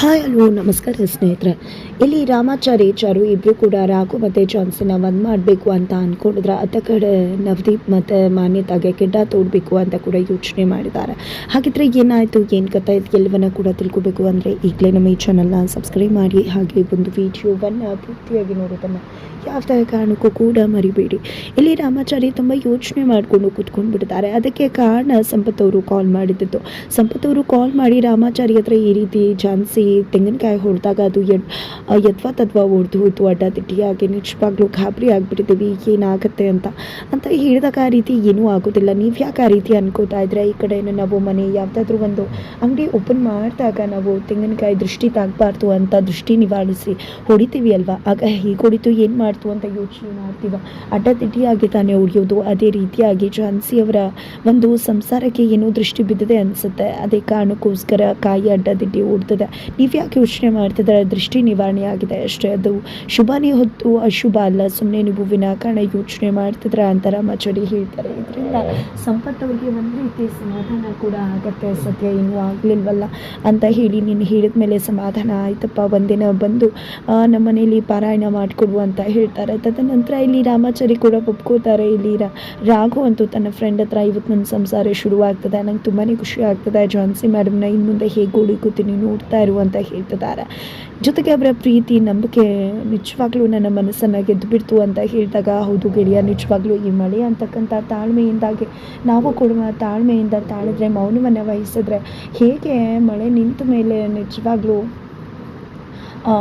Hi, hello, ನಮಸ್ಕಾರ ಸ್ನೇಹಿತರೆ. ಇಲ್ಲಿ ರಾಮಾಚಾರಿ, ಚಾರು ಇಬ್ಬರು ಕೂಡ ರಾಘು ಮತ್ತು ಜಾನ್ಸನ್ನ ಒಂದು ಮಾಡಬೇಕು ಅಂತ ಅಂದ್ಕೊಂಡಿದ್ರೆ ಅತ್ತ ಕಡೆ ನವದೀಪ್ ಮತ್ತು ಮಾನ್ಯತಾಗೆ ಗಿಡ್ಡ ತೋಡಬೇಕು ಅಂತ ಕೂಡ ಯೋಚನೆ ಮಾಡಿದ್ದಾರೆ. ಹಾಗಿದ್ರೆ ಏನಾಯಿತು, ಏನು ಕಥೆ ಎಲ್ಲವನ್ನ ಕೂಡ ತಿಳ್ಕೊಬೇಕು ಅಂದರೆ ಈಗಲೇ ನಮ್ಮ ಈ ಚಾನಲ್ನ ಸಬ್ಸ್ಕ್ರೈಬ್ ಮಾಡಿ, ಹಾಗೆ ಒಂದು ವಿಡಿಯೋವನ್ನು ಪೂರ್ತಿಯಾಗಿ ನೋಡೋದನ್ನು ಯಾವುದೇ ಕಾರಣಕ್ಕೂ ಕೂಡ ಮರಿಬೇಡಿ. ಇಲ್ಲಿ ರಾಮಾಚಾರಿ ತುಂಬ ಯೋಚನೆ ಮಾಡಿಕೊಂಡು ಕೂತ್ಕೊಂಡು ಬಿಡ್ತಾರೆ ಅದಕ್ಕೆ ಕಾರಣ ಸಂಪತ್ ಅವರು ಕಾಲ್ ಮಾಡಿದ್ದು. ಸಂಪತ್ ಅವರು ಕಾಲ್ ಮಾಡಿ ರಾಮಾಚಾರಿ ಹತ್ರ ಈ ರೀತಿ ಜಾನ್ಸಿ ತೆಂಗಿನಕಾಯಿ ಹೊಡೆದಾಗ ಅದು ಎಡ್ ಯದ್ವಾ ತದ್ವಾ ಹೊಡೆದು ಹೋಯ್ತು. ಅಡ್ಡ ತಿಟ್ಟಿಯಾಗಿ ನಿಜವಾಗ್ಲೂ ಗಾಬರಿ ಆಗಿಬಿಟ್ಟಿದ್ದೀವಿ. ಏನಾಗುತ್ತೆ ಅಂತ. ಅಂತ ಹೇಳಿದಾಗ ಆ ರೀತಿ ಏನೂ ಆಗೋದಿಲ್ಲ. ನೀವು ಯಾಕೆ ಆ ರೀತಿ ಅನ್ಕೋತಾ ಇದ್ರೆ? ಈ ಕಡೆ ನಾವು ಮನೆ ಯಾವುದಾದ್ರೂ ಒಂದು ಅಂಗಡಿ ಓಪನ್ ಮಾಡಿದಾಗ ನಾವು ತೆಂಗಿನಕಾಯಿ ದೃಷ್ಟಿ ತಾಗಬಾರ್ದು ಅಂತ ದೃಷ್ಟಿ ನಿವಾರಿಸಿ ಹೊಡಿತೀವಿ ಅಲ್ವಾ? ಆಗ ಹೀಗೆ ಹೊಡಿತು ಏನು ಮಾಡ್ತು ಅಂತ ಯೋಚನೆ ಮಾಡ್ತೀವ? ಅಡ್ಡದಿಡ್ಡಿಯಾಗಿ ತಾನೇ ಹೊಡೆಯೋದು ಅದೇ ರೀತಿಯಾಗಿ ಝಾನ್ಸಿ ಅವರ ಒಂದು ಸಂಸಾರಕ್ಕೆ ಏನೋ ದೃಷ್ಟಿ ಬಿದ್ದಿದೆ ಅನಿಸುತ್ತೆ. ಅದೇ ಕಾರಣಕ್ಕೋಸ್ಕರ ಕಾಯಿ ಅಡ್ಡ ತಿಟ್ಟಿ ಹೊಡ್ತದೆ ನೀವು ಯಾಕೆ ಯೋಚನೆ ಮಾಡ್ತಿದ್ದಾರೆ. ದೃಷ್ಟಿ ನಿವಾರಣೆ ಆಗಿದೆ ಅಷ್ಟೇ ಅದು ಶುಭನೇ ಹೊತ್ತು ಅಶುಭ ಅಲ್ಲ. ಸುಮ್ಮನೆ ನೀವು ವಿನಾಕಾರಣ ಯೋಚನೆ ಮಾಡ್ತಿದ್ರೆ ಅಂತ ಮಚಡಿ ಹೇಳ್ತಾರೆ. ಇದರಿಂದ ಸಂಪತ್ತವರಿಗೆ ಒಂದು ರೀತಿ ಸಮಾಧಾನ ಕೂಡ ಆಗತ್ತೆ. ಸದ್ಯ ಏನೂ ಆಗಲಿಲ್ವಲ್ಲ ಅಂತ ಹೇಳಿ ನೀನು ಹೇಳಿದ ಮೇಲೆ ಸಮಾಧಾನ ಆಯ್ತಪ್ಪ. ಒಂದಿನ ಬಂದು ನಮ್ಮ ಮನೇಲಿ ಪಾರಾಯಣ ಮಾಡಿಕೊಡು ಅಂತ ಹೇಳ್ತಾರೆ. ತದನಂತರ ಇಲ್ಲಿ ರಾಮಾಚಾರಿ ಕೂಡ ಒಪ್ಕೋತಾರೆ. ಇಲ್ಲಿ ರಾಘು ಅಂತೂ ತನ್ನ ಫ್ರೆಂಡ್ ಹತ್ರ ಇವತ್ತು ನನ್ನ ಸಂಸಾರ ಶುರುವಾಗ್ತದೆ. ನಂಗೆ ತುಂಬಾ ಖುಷಿ ಆಗ್ತದೆ. ಜಾನ್ಸಿ ಮೇಡಮ್ನ ಇನ್ನು ಮುಂದೆ ಹೇಗೆ ಹುಡುಕುತ್ತೀನಿ ನೋಡ್ತಾ ಅಂತ ಹೇಳ್ತಿದ್ದಾರೆ. ಜೊತೆಗೆ ಅವರ ಪ್ರೀತಿ ನಂಬಿಕೆ ನಿಜವಾಗ್ಲೂ ನನ್ನ ಮನಸ್ಸನ್ನು ಗೆದ್ದು ಬಿಡ್ತು ಅಂತ ಹೇಳಿದಾಗ ಹೌದು ಗೆಳೆಯ ನಿಜವಾಗ್ಲೂ ಈ ಮಳೆ ಅಂತಕ್ಕಂಥ ತಾಳ್ಮೆಯಿಂದಾಗಿ ನಾವು ಕೊಡುವ ತಾಳ್ಮೆಯಿಂದ ತಾಳಿದ್ರೆ ಮೌನವನ್ನು ವಹಿಸಿದ್ರೆ ಹೇಗೆ ಮಳೆ ನಿಂತ ಮೇಲೆ ನಿಜವಾಗ್ಲೂ ಆ,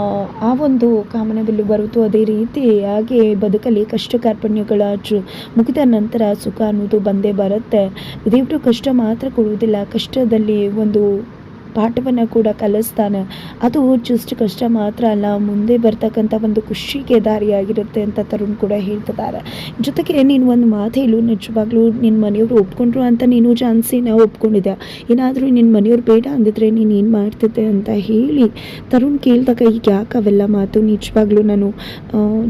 ಒಂದು ಕಾಮನಬಿಲ್ಲು ಬರುತ್ತೋ ಅದೇ ರೀತಿಯಾಗಿ ಬದುಕಲ್ಲಿ ಕಷ್ಟ ಕಾರ್ಪಣ್ಯಗಳ ಚು ಮುಗಿದ ನಂತರ ಸುಖ ಅನ್ನೋದು ಬಂದೇ ಬರುತ್ತೆ. ದೇವರು ಕಷ್ಟ ಮಾತ್ರ ಕೊಡುವುದಿಲ್ಲ. ಕಷ್ಟದಲ್ಲಿ ಒಂದು ಪಾಠವನ್ನು ಕೂಡ ಕಲಿಸ್ತಾನೆ. ಅದು ಜಸ್ಟ್ ಕಷ್ಟ ಮಾತ್ರ ಅಲ್ಲ, ಮುಂದೆ ಬರ್ತಕ್ಕಂಥ ಒಂದು ಖುಷಿಗೆ ದಾರಿಯಾಗಿರುತ್ತೆ ಅಂತ ತರುಣ್ ಕೂಡ ಹೇಳ್ತಿದ್ದಾರೆ. ಜೊತೆಗೆ ನೀನು ಒಂದು ಮಾತು ಹೇಳು, ನಿಜವಾಗ್ಲೂ ನಿನ್ನ ಮನೆಯವರು ಒಪ್ಕೊಂಡ್ರು ಅಂತ ನೀನು ಝಾನ್ಸಿನ ಒಪ್ಕೊಂಡಿದ್ದೆ ಏನಾದರೂ ನಿನ್ನ ಮನೆಯವ್ರು ಬೇಡ ಅಂದಿದ್ರೆ ನೀನು ಏನು ಮಾಡ್ತಿದ್ದೆ ಅಂತ ಹೇಳಿ ತರುಣ್ ಕೇಳಿದಾಗ, ಈಗ ಯಾಕೆ ಅವೆಲ್ಲ ಮಾತು? ನಿಜವಾಗ್ಲೂ ನಾನು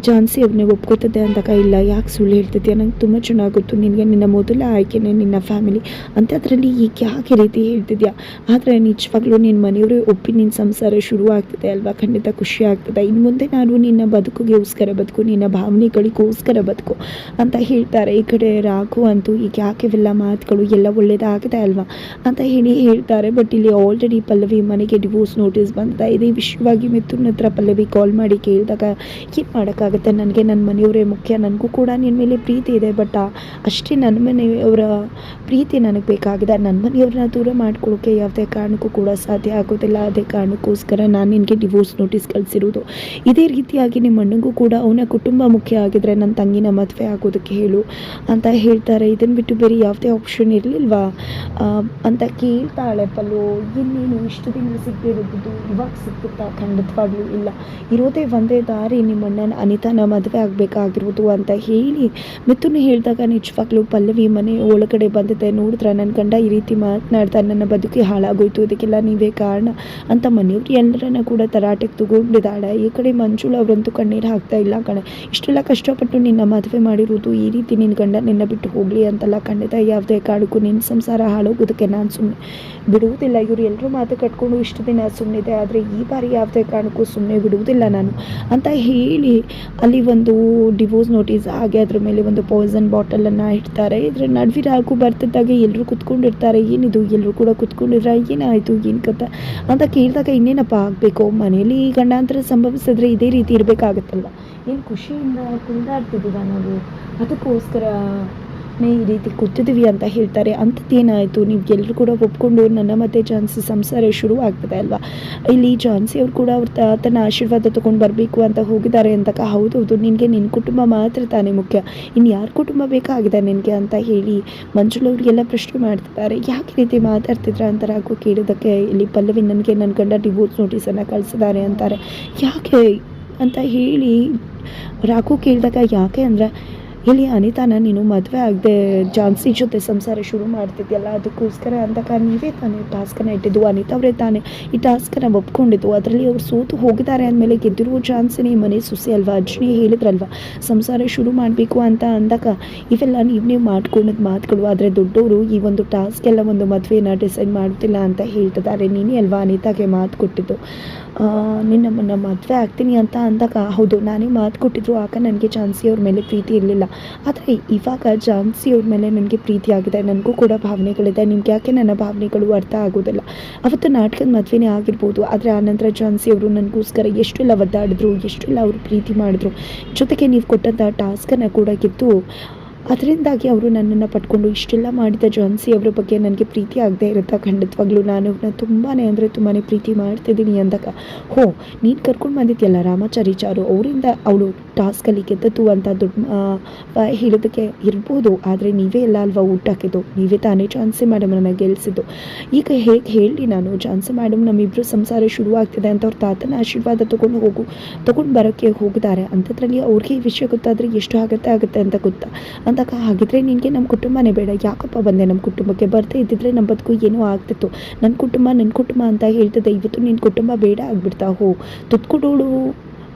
ಝಾನ್ಸಿ ಅವ್ರನ್ನೇ ಒಪ್ಕೋತಿದ್ದೆ ಅಂದಾಗ ಇಲ್ಲ, ಯಾಕೆ ಸುಳ್ಳು ಹೇಳ್ತಿದ್ದೆ ನಂಗೆ ತುಂಬ ಚೆನ್ನಾಗಿ ಗೊತ್ತು, ನಿನಗೆ ನಿನ್ನ ಮೊದಲ ಆಯ್ಕೆನೇ ನಿನ್ನ ಫ್ಯಾಮಿಲಿ. ಅಂಥದ್ರಲ್ಲಿ ಈಗ ಯಾಕೆ ರೀತಿ ಹೇಳ್ತಿದ್ಯಾ? ಆದರೆ ನಿಜವಾಗ್ಲೂ ನಿನ್ನ ಮನೆಯವರು ಒಪ್ಪಿ ನಿನ್ನ ಸಂಸಾರ ಶುರು ಆಗ್ತದೆ ಅಲ್ವಾ? ಖಂಡಿತ ಖುಷಿ ಆಗ್ತದೆ. ಇನ್ನು ಮುಂದೆ ನಾನು ನಿನ್ನ ಬದುಕಿಗೋಸ್ಕರ ಬದುಕು, ನಿನ್ನ ಭಾವನೆಗಳಿಗೋಸ್ಕರ ಬದುಕು ಅಂತ ಹೇಳ್ತಾರೆ. ಈ ಕಡೆ ರಾಘು ಅಂತೂ ಈಗ ಯಾಕೆ ಇವೆಲ್ಲ ಮಾತುಗಳು ಎಲ್ಲ ಒಳ್ಳೇದಾಗಿದೆ ಅಲ್ವಾ? ಅಂತ ಹೇಳಿ ಹೇಳ್ತಾರೆ. ಬಟ್ ಇಲ್ಲಿ ಆಲ್ರೆಡಿ ಪಲ್ಲವಿ ಮನೆಗೆ ಡಿವೋರ್ಸ್ ನೋಟಿಸ್ ಬಂದಿದೆ. ಇದೇ ವಿಷಯವಾಗಿ ಮಿಥುನ್ ಹತ್ರ ಪಲ್ಲವಿ ಕಾಲ್ ಮಾಡಿ ಕೇಳಿದಾಗ ಏನು ಮಾಡೋಕ್ಕಾಗುತ್ತೆ? ನನಗೆ ನನ್ನ ಮನೆಯವರೇ ಮುಖ್ಯ. ನನಗೂ ಕೂಡ ನಿನ್ನ ಮೇಲೆ ಪ್ರೀತಿ ಇದೆ. ಬಟ್ ಅಷ್ಟೇ ನನ್ನ ಮನೆಯವರ ಪ್ರೀತಿ ನನಗೆ ಬೇಕಾಗಿದೆ. ನನ್ನ ಮನೆಯವ್ರನ್ನ ದೂರ ಮಾಡ್ಕೊಳ್ಳೋಕ್ಕೆ ಯಾವುದೇ ಕಾರಣಕ್ಕೂ ಕೂಡ ಸಾಧ್ಯ ಆಗೋದಿಲ್ಲ. ಅದೇ ಕಾರಣಕ್ಕೋಸ್ಕರ ನಾನು ನಿನಗೆ ಡಿವೋರ್ಸ್ ನೋಟಿಸ್ ಕಳಿಸಿರೋದು. ಇದೇ ರೀತಿಯಾಗಿ ನಿಮ್ಮ ಅಣ್ಣಗೂ ಕೂಡ ಅವನ ಕುಟುಂಬ ಮುಖ್ಯ ಆಗಿದ್ರೆ ನನ್ನ ತಂಗಿನ ಮದುವೆ ಆಗೋದಕ್ಕೆ ಹೇಳು ಅಂತ ಹೇಳ್ತಾರೆ. ಇದನ್ನು ಬಿಟ್ಟು ಬೇರೆ ಯಾವುದೇ ಆಪ್ಷನ್ ಇರಲಿಲ್ವಾ? ಅಂತ ಕೇಳ್ತಾಳೆ ಪಲ್ಲು. ಇನ್ನೇನು ಇಷ್ಟು ದಿನ ಸಿಗದಿರೋದು? ಇವಾಗ ಸಿಕ್ಕುತ್ತಾ ಖಂಡಿತವಾಗ್ಲೂ ಇಲ್ಲ. ಇರೋದೇ ಒಂದೇ ದಾರಿ ನಿಮ್ಮ ಅಣ್ಣನ ಅನಿತಾನ ಮದುವೆ ಆಗಬೇಕಾಗಿರೋದು ಅಂತ ಹೇಳಿ ಮಿಥುನ್ ಹೇಳಿದಾಗ ನಿಜವಾಗ್ಲೂ ಪಲ್ಲವಿ ಮನೆ ಒಳಗಡೆ ಬಂದಿದೆ. ನೋಡಿದ್ರೆ ನನ್ನ ಗಂಡ ಈ ರೀತಿ ಮಾತನಾಡ್ತಾ ನನ್ನ ಬದುಕಿ ಹಾಳಾಗೋಯ್ತು. ಇದಕ್ಕೆಲ್ಲ ನೀವೇ ಕಾರಣ? ಅಂತ ಮನೆಯವ್ರು ಎಲ್ಲರನ್ನ ಕೂಡ ತರಾಟೆಗೆ ತಗೊಂಡಿದ್ದಾಳೆ ಈ ಕಡೆ ಮಂಜುಳ ಅವರಂತೂ ಕಣ್ಣೀರು ಹಾಕ್ತಾ ಇಲ್ಲ ಕಣೆ. ಇಷ್ಟೆಲ್ಲ ಕಷ್ಟಪಟ್ಟು ನಿನ್ನ ಮದುವೆ ಮಾಡಿರೋದು ಈ ರೀತಿ ನಿನ್ನ ಗಂಡ ನಿನ್ನ ಬಿಟ್ಟು ಹೋಗಲಿ ಅಂತಲ್ಲ ಖಂಡಿತ ಯಾವುದೇ ಕಾರಣಕ್ಕೂ ನಿನ್ನ ಸಂಸಾರ ಹಾಳೋಗೋದಕ್ಕೆ ನಾನು ಸುಮ್ಮನೆ ಬಿಡುವುದಿಲ್ಲ. ಇವರು ಎಲ್ಲರೂ ಮಾತು ಕಟ್ಕೊಂಡು ಇಷ್ಟು ದಿನ ಸುಮ್ಮನಿದೆ ಆದರೆ ಈ ಬಾರಿ ಯಾವುದೇ ಕಾರಣಕ್ಕೂ ಸುಮ್ಮನೆ ಬಿಡುವುದಿಲ್ಲ ನಾನು. ಅಂತ ಹೇಳಿ ಅಲ್ಲಿ ಒಂದು ಡಿವೋರ್ಸ್ ನೋಟಿಸ್ ಹಾಗೆ ಅದ್ರ ಮೇಲೆ ಒಂದು ಪಾಯ್ಸನ್ ಬಾಟಲನ್ನು ಇಡ್ತಾರೆ. ಇದ್ರ ನಡುವೆ ರಾಗು ಬರ್ತಿದ್ದಾಗ ಎಲ್ಲರೂ ಕುತ್ಕೊಂಡಿರ್ತಾರೆ. ಏನಿದು? ಎಲ್ಲರೂ ಕೂಡ ಕುತ್ಕೊಂಡಿದ್ರೆ? ಏನಾಯಿತು? ಏನು ಕತೆ? ಅಂತ ಕೇಳಿದಾಗ ಇನ್ನೇನಪ್ಪ ಆಗಬೇಕು? ಮನೇಲಿ ಗಂಡಾಂತರ ಸಂಭವಿಸಿದ್ರೆ ಇದೇ ರೀತಿ ಇರಬೇಕಾಗತ್ತಲ್ಲ ಏನು ಖುಷಿಯಿಂದ ಕುಣಿದಾಡ್ತಿದ್ದೀವ ನಾವು ಅದಕ್ಕೋಸ್ಕರ ಈ ರೀತಿ ಕೂತಿದ್ದೀವಿ ಅಂತ ಹೇಳ್ತಾರೆ. ಅಂಥದ್ದೇನಾಯಿತು ನೀವು ಎಲ್ಲರೂ ಕೂಡ ಒಪ್ಕೊಂಡು ನನ್ನ ಮತ್ತೆ ಝಾನ್ಸಿ ಸಂಸಾರ ಶುರು ಆಗ್ತದೆ ಅಲ್ವಾ? ಇಲ್ಲಿ ಜಾನ್ಸಿ ಅವರು ಕೂಡ ಅವ್ರ ತನ್ನ ಆಶೀರ್ವಾದ ತೊಗೊಂಡು ಬರಬೇಕು ಅಂತ ಹೋಗಿದ್ದಾರೆ ಅಂತಕ ಹೌದೌದು ನಿನಗೆ ನಿನ್ನ ಕುಟುಂಬ ಮಾತ್ರ ತಾನೇ ಮುಖ್ಯ. ಇನ್ನು ಯಾರ ಕುಟುಂಬ ಬೇಕಾಗಿದೆ ನಿನಗೆ ಅಂತ ಹೇಳಿ ಮಂಜುಳವ್ರಿಗೆಲ್ಲ ಪ್ರಶ್ನೆ ಮಾಡ್ತಿದ್ದಾರೆ. ಯಾಕೆ ರೀತಿ ಮಾತಾಡ್ತಿದ್ರ ಅಂತ ರಾಘು ಕೇಳಿದ್ದಕ್ಕೆ ಇಲ್ಲಿ ಪಲ್ಲವಿ ನನಗೆ ನನ್ನ ಗಂಡ ಡಿವೋರ್ಸ್ ನೋಟಿಸನ್ನು ಕಳಿಸಿದ್ದಾರೆ ಅಂತಾರೆ. ಯಾಕೆ ಅಂತ ಹೇಳಿ ರಾಘು ಕೇಳಿದಾಗ ಯಾಕೆ ಅಂದರೆ ಇಲ್ಲಿ ಅನಿತಾನ, ನೀನು ಮದುವೆ ಆಗದೆ ಜಾನ್ಸಿ ಜೊತೆ ಸಂಸಾರ ಶುರು ಮಾಡ್ತಿದ್ಯಲ್ಲ, ಅದಕ್ಕೋಸ್ಕರ ಅಂತಕ ನೀವೇ ತಾನೇ ಟಾಸ್ಕನ್ನು ಇಟ್ಟಿದ್ದು. ಅನಿತಾ ಅವರೇ ತಾನೇ ಈ ಟಾಸ್ಕನ್ನು ಒಪ್ಕೊಂಡಿದ್ದು. ಅದರಲ್ಲಿ ಅವರು ಸೋತು ಹೋಗಿದ್ದಾರೆ ಅಂದಮೇಲೆ ಗೆದ್ದಿರುವ ಜಾನ್ಸಿನೇ ಮನೆ ಸುಸಿ ಅಲ್ವಾ? ಅಜ್ಜಿ ಹೇಳಿದ್ರಲ್ವ? ಸಂಸಾರ ಶುರು ಮಾಡಬೇಕು ಅಂತ ಅಂದಾಗ, ಇವೆಲ್ಲ ನೀವು ನೀವು ಮಾಡ್ಕೊಂಡಿದ್ದು ಮಾತುಗಳು. ಆದರೆ ದೊಡ್ಡವರು ಈ ಒಂದು ಟಾಸ್ಕ್ ಎಲ್ಲ ಒಂದು ಮದುವೆನ ಡಿಸೈಡ್ ಮಾಡ್ತಿಲ್ಲ ಅಂತ ಹೇಳ್ತಿದ್ದಾರೆ. ನೀನೇ ಅಲ್ವಾ ಅನಿತಾಗೆ ಮಾತು ಕೊಟ್ಟಿದ್ದು? ಆ, ನಿನ್ನಮ್ಮನ್ನ ಮದುವೆ ಆಗ್ತೀನಿ ಅಂತ ಅಂದಾಗ ಹೌದು ನಾನೇ ಮಾತು ಕೊಟ್ಟಿದ್ರು ಆಗ ನನಗೆ ಝಾನ್ಸಿ ಅವ್ರ ಮೇಲೆ ಪ್ರೀತಿ ಇರಲಿಲ್ಲ. ಆದರೆ ಇವಾಗ ಝಾನ್ಸಿ ಅವ್ರ ಮೇಲೆ ನನಗೆ ಪ್ರೀತಿ ಆಗಿದೆ ನನಗೂ ಕೂಡ ಭಾವನೆಗಳಿದೆ ನಿಮ್ಗೆ ಯಾಕೆ ನನ್ನ ಭಾವನೆಗಳು ಅರ್ಥ ಆಗೋದಿಲ್ಲ? ಅವತ್ತು ನಾಟಕದ ಮದುವೆನೇ ಆಗಿರ್ಬೋದು ಆದರೆ ಆನಂತರ ಝಾನ್ಸಿ ಅವರು ನನಗೋಸ್ಕರ ಎಷ್ಟೆಲ್ಲ ಒದ್ದಾಡಿದ್ರು ಎಷ್ಟೆಲ್ಲ ಅವರು ಪ್ರೀತಿ ಮಾಡಿದ್ರು. ಜೊತೆಗೆ ನೀವು ಕೊಟ್ಟಂಥ ಟಾಸ್ಕನ್ನು ಕೂಡ ಗೆದ್ದು ಅದರಿಂದಾಗಿ ಅವರು ನನ್ನನ್ನು ಪಟ್ಕೊಂಡು ಇಷ್ಟೆಲ್ಲ ಮಾಡಿದ ಜಾನ್ಸಿ ಅವರ ಬಗ್ಗೆ ನನಗೆ ಪ್ರೀತಿ ಆಗದೆ ಇರುತ್ತಾ. ಖಂಡಿತವಾಗ್ಲೂ ನಾನು ಅವ್ರನ್ನ ತುಂಬಾ ಅಂದರೆ ತುಂಬಾ ಪ್ರೀತಿ ಮಾಡ್ತಿದ್ದೀನಿ ಅಂದಾಗ, ಹೋ, ನೀನು ಕರ್ಕೊಂಡು ಬಂದಿದ್ಯಲ್ಲ ರಾಮಾಚಾರಿ ಚಾರು, ಅವರಿಂದ ಅವಳು ಟಾಸ್ಕಲ್ಲಿ ಅಂತ ದೊಡ್ಡ ಹೇಳೋದಕ್ಕೆ ಇರ್ಬೋದು. ಆದರೆ ನೀವೇ ಎಲ್ಲ ಅಲ್ವಾ ಊಟ ಹಾಕಿದ್ದು? ನೀವೇ ತಾನೇ ಚಾನ್ಸಿ ಮೇಡಮನ್ನ ಗೆಲ್ಲಿಸಿದ್ದು ಈಗ ಹೇಗೆ ಹೇಳಿ ನಾನು? ಚಾನ್ಸಿ ಮೇಡಮ್ ನಮ್ಮಿಬ್ಬರು ಸಂಸಾರ ಶುರು ಆಗ್ತಿದೆ ಅಂತ ಅವ್ರ ತಾತನ ಆಶೀರ್ವಾದ ತೊಗೊಂಡು ಹೋಗು ತೊಗೊಂಡು ಬರೋಕ್ಕೆ ಹೋಗಿದ್ದಾರೆ. ಅಂಥದ್ರಲ್ಲಿ ಅವ್ರಿಗೆ ವಿಷಯ ಗೊತ್ತಾದರೆ ಎಷ್ಟು ಆಗುತ್ತೆ ಆಗುತ್ತೆ ಅಂತ ಗೊತ್ತಾ? ಅಂದಾಗ ಹಾಗಿದ್ರೆ ನಿನಗೆ ನಮ್ಮ ಕುಟುಂಬನೇ ಬೇಡ. ಯಾಕಪ್ಪ ಬಂದೆ ನಮ್ಮ ಕುಟುಂಬಕ್ಕೆ? ಬರ್ತಾ ಇದ್ದಿದ್ರೆ ನಮ್ಮ ಬದುಕು ಏನೋ ಆಗ್ತಿತ್ತು. ನನ್ನ ಕುಟುಂಬ ನನ್ನ ಕುಟುಂಬ ಅಂತ ಹೇಳ್ತದೆ. ಇವತ್ತು ನಿನ್ನ ಕುಟುಂಬ ಬೇಡ ಆಗ್ಬಿಡ್ತಾ ಹೋ. ತುತ್ಕೊಡೋಳು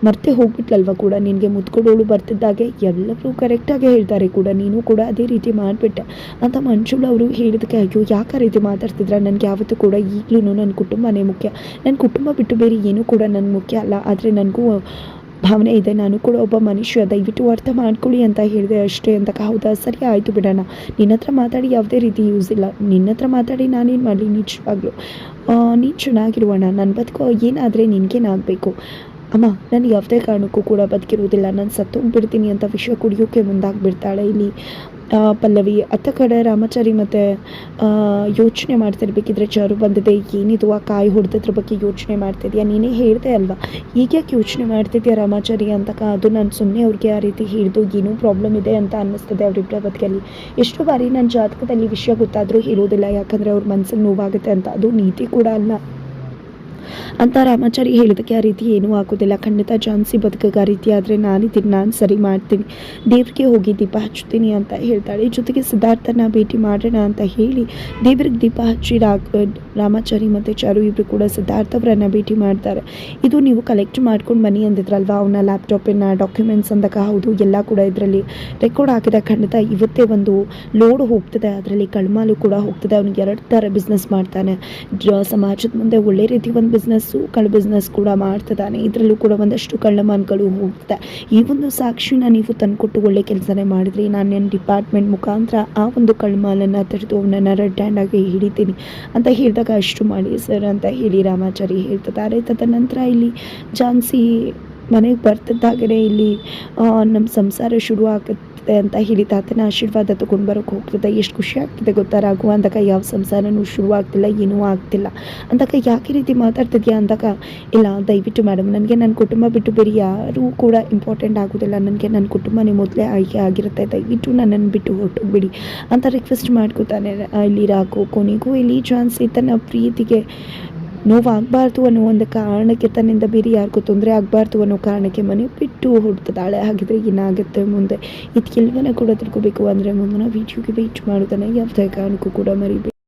ಮರ್ತೆ ಹೋಗ್ಬಿಟ್ಲಲ್ವ ಕೂಡ? ನಿನಗೆ ಮುತ್ಕೊಡೋಳು ಬರ್ತಿದ್ದಾಗೆ, ಎಲ್ಲರೂ ಕರೆಕ್ಟಾಗಿ ಹೇಳ್ತಾರೆ ಕೂಡ. ನೀನು ಕೂಡ ಅದೇ ರೀತಿ ಮಾಡಿಬಿಟ್ಟೆ. ಅಂತ ಮಂಜುಳ ಅವರು ಹೇಳಿದಕ್ಕೆ ಅಯ್ಯೋ, ಯಾಕೆ ರೀತಿ ಮಾತಾಡ್ತಿದ್ರ? ನನಗೆ ಯಾವತ್ತೂ ಕೂಡ ಈಗಲೂ ನನ್ನ ಕುಟುಂಬನೇ ಮುಖ್ಯ. ನನ್ನ ಕುಟುಂಬ ಬಿಟ್ಟು ಬೇರೆ ಏನೂ ಕೂಡ ನನ್ನ ಮುಖ್ಯ ಅಲ್ಲ. ಆದರೆ ನನಗೂ ಭಾವನೆ ಇದೆ, ನಾನು ಕೂಡ ಒಬ್ಬ ಮನುಷ್ಯ. ದಯವಿಟ್ಟು ಅರ್ಥ ಮಾಡ್ಕೊಳ್ಳಿ ಅಂತ ಹೇಳಿದೆ ಅಷ್ಟೇ ಅಂತ. ಹೌದಾ? ಸರಿ, ಆಯಿತು ಬಿಡೋಣ. ನಿನ್ನ ಹತ್ರ ಮಾತಾಡಿ ಯಾವುದೇ ರೀತಿ ಯೂಸ್ ಇಲ್ಲ. ನಿನ್ನ ಹತ್ರ ಮಾತಾಡಿ ನಾನೇನು ಮಾಡಲಿ? ನಿಜವಾಗ್ಲೂ ನೀನು ಚೆನ್ನಾಗಿರುವಣ ನನ್ನ ಬದುಕು ಏನಾದರೆ ನಿನಗೇನಾಗಬೇಕು ಅಮ್ಮ, ನಾನು ಯಾವುದೇ ಕಾರಣಕ್ಕೂ ಕೂಡ ಬದುಕಿರುವುದಿಲ್ಲ. ನಾನು ಸತ್ತೋಗ್ಬಿಡ್ತೀನಿ ಅಂತ ವಿಷಯ ಕುಡಿಯೋಕ್ಕೆ ಮುಂದಾಗ್ಬಿಡ್ತಾಳೆ ಇಲ್ಲಿ. ಪಲ್ಲವಿ, ಅತ್ತ ಕಡೆ ರಾಮಾಚಾರಿ ಮತ್ತು ಯೋಚನೆ ಮಾಡ್ತಿರ್ಬೇಕಿದ್ರೆ ಚಾರು ಬಂದಿದೆ. ಏನಿದು ಆ ಕಾಯಿ ಹೊಡೆದ್ರ ಬಗ್ಗೆ ಯೋಚನೆ ಮಾಡ್ತಿದ್ಯಾ? ನೀನೇ ಹೇಳಿದೆ ಅಲ್ವಾ? ಈಗ ಯಾಕೆ ಯೋಚನೆ ಮಾಡ್ತಿದ್ಯಾ ರಾಮಾಚಾರಿ ಅಂತ? ಅದು ನಾನು ಸುಮ್ಮನೆ ಅವ್ರಿಗೆ ಆ ರೀತಿ ಹೇಳಿದು ಏನೂ ಪ್ರಾಬ್ಲಮ್ ಇದೆ ಅಂತ ಅನ್ನಿಸ್ತದೆ ಅವರಿಬ್ಬರ ಬದುಕಲ್ಲಿ ಎಷ್ಟು ಬಾರಿ ನನ್ನ ಜಾತಕದಲ್ಲಿ ವಿಷಯ ಗೊತ್ತಾದರೂ ಹೇಳೋದಿಲ್ಲ ಯಾಕಂದರೆ ಅವ್ರ ಮನ್ಸಿಗೆ ನೋವಾಗುತ್ತೆ ಅಂತ. ಅದು ನೀತಿ ಕೂಡ ಅಲ್ಲ. ಅಂತ ರಾಮಾಚಾರಿ ಹೇಳಿದಕ್ಕೆ ಆ ರೀತಿ ಏನೂ ಆಗೋದಿಲ್ಲ. ಖಂಡಿತ ಜಾನ್ಸಿ ಬದುಕಾಗ ಆ ರೀತಿ ಆದರೆ ನಾನಿದ್ದೀನಿ ನಾನು ಸರಿ ಮಾಡ್ತೀನಿ. ದೇವ್ರಿಗೆ ಹೋಗಿ ದೀಪ ಹಚ್ಚುತ್ತೀನಿ ಅಂತ ಹೇಳ್ತಾಳೆ. ಜೊತೆಗೆ ಸಿದ್ಧಾರ್ಥನ ಭೇಟಿ ಮಾಡೋಣ ಅಂತ ಹೇಳಿ ದೇವ್ರಿಗೆ ದೀಪ ಹಚ್ಚಿ ರಾಮಾಚಾರಿ ಮತ್ತು ಚಾರು ಇಬ್ಬರು ಕೂಡ ಸಿದ್ಧಾರ್ಥ ಅವರನ್ನು ಭೇಟಿ ಮಾಡ್ತಾರೆ. ಇದು ನೀವು ಕಲೆಕ್ಟ್ ಮಾಡ್ಕೊಂಡು ಬನ್ನಿ ಅಂದಿದ್ರಲ್ವ? ಅವನ ಲ್ಯಾಪ್ಟಾಪಿನ ಡಾಕ್ಯುಮೆಂಟ್ಸ್ ಅಂದಾಗ ಹೌದು, ಎಲ್ಲ ಕೂಡ ಇದರಲ್ಲಿ ರೆಕಾರ್ಡ್ ಹಾಕಿದ ಖಂಡಿತ ಇವತ್ತೇ ಒಂದು ಲೋಡ್ ಹೋಗ್ತದೆ. ಅದರಲ್ಲಿ ಕಳ್ಮಾಲು ಕೂಡ ಹೋಗ್ತದೆ. ಅವನಿಗೆ ಎರಡು ಥರ ಬಿಸ್ನೆಸ್ ಮಾಡ್ತಾನೆ. ಸಮಾಜದ ಮುಂದೆ ಒಳ್ಳೆ ರೀತಿ ಒಂದು ಬಿಸ್ನೆಸ್ಸು ಕಳ್ಳ ಬಿಸ್ನೆಸ್ ಕೂಡ ಮಾಡ್ತಿದ್ದಾನೆ. ಇದರಲ್ಲೂ ಕೂಡ ಒಂದಷ್ಟು ಕಳ್ಳಮಾನ್ಗಳು ಹೋಗ್ತಾ ಈ ಒಂದು ಸಾಕ್ಷಿನ ನೀವು ತಂದುಕೊಟ್ಟು ಒಳ್ಳೆ ಕೆಲಸನೇ ಮಾಡಿದ್ರಿ. ನಾನು ನನ್ನ ಡಿಪಾರ್ಟ್ಮೆಂಟ್ ಮುಖಾಂತರ ಆ ಒಂದು ಕಳ್ಮಾಲನ್ನು ತೆರೆದು ಅವನನ್ನು ರೆಡ್ ಹ್ಯಾಂಡಾಗಿ ಹಿಡಿತೀನಿ ಅಂತ ಹೇಳಿದಾಗ ಅಷ್ಟು ಮಾಡಿ ಸರ್ ಅಂತ ಹೇಳಿ ರಾಮಾಚಾರಿ ಹೇಳ್ತಿದ್ದಾರೆ. ತದನಂತರ ಇಲ್ಲಿ ಝಾನ್ಸಿ ಮನೆಗೆ ಬರ್ತಿದ್ದಾಗಲೇ ಇಲ್ಲಿ ನಮ್ಮ ಸಂಸಾರ ಶುರು ಆಗುತ್ತೆ ಅಂತ ಹೇಳಿ ತಾತನ ಆಶೀರ್ವಾದ ತಗೊಂಡು ಬರೋಕೆ ಹೋಗ್ತದೆ. ಎಷ್ಟು ಖುಷಿ ಆಗ್ತಿದೆ ಗೊತ್ತಾ ರಾಘು? ಅಂದಾಗ ಯಾವ ಸಂಸಾರನೂ ಶುರು ಆಗ್ತಿಲ್ಲ ಏನೂ ಆಗ್ತಿಲ್ಲ. ಅಂದಾಗ ಯಾಕೆ ರೀತಿ ಮಾತಾಡ್ತಿದ್ಯಾ ಅಂದಾಗ, ಇಲ್ಲ, ದಯವಿಟ್ಟು ಮೇಡಮ್ ನನಗೆ ನನ್ನ ಕುಟುಂಬ ಬಿಟ್ಟು ಬೇರೆ ಯಾರೂ ಕೂಡ ಇಂಪಾರ್ಟೆಂಟ್ ಆಗೋದಿಲ್ಲ. ನನಗೆ ನನ್ನ ಕುಟುಂಬನೇ ಮೊದಲೇ ಆಯ್ಕೆ ಆಗಿರುತ್ತೆ. ದಯವಿಟ್ಟು ನನ್ನನ್ನು ಬಿಟ್ಟು ಹೊರಟೋಗ್ಬಿಡಿ ಅಂತ ರಿಕ್ವೆಸ್ಟ್ ಮಾಡ್ಕೋತಾನೆ ಇಲ್ಲಿ ರಾಘು. ಕೊನೆಗೂ ಇಲ್ಲಿ ಜಾನ್ಸಿ ತನ್ನ ಪ್ರೀತಿಗೆ ನೋವಾಗಬಾರ್ದು ಅನ್ನೋ ಒಂದು ಕಾರಣಕ್ಕೆ ತನ್ನಿಂದ ಬೇರೆ ಯಾರಿಗೂ ತೊಂದರೆ ಆಗಬಾರ್ದು ಅನ್ನೋ ಕಾರಣಕ್ಕೆ ಮನೆ ಬಿಟ್ಟು ಹೊರಡ್ತಿದ್ದಾಳೆ ಹಾಗಿದ್ರೆ ಏನಾಗುತ್ತೆ ಮುಂದೆ? ಇದಕ್ಕೆಲ್ಲವನ್ನ ಕೂಡ ತಿಳ್ಕೊಬೇಕು. ಅಂದರೆ ಮುಂದಿನ ವೀಡಿಯೋಗೆ ವೆಯ್ಟ್ ಮಾಡೋದನ್ನು ಯಾವುದೇ ಕಾರಣಕ್ಕೂ ಕೂಡ ಮರಿಬೇಕು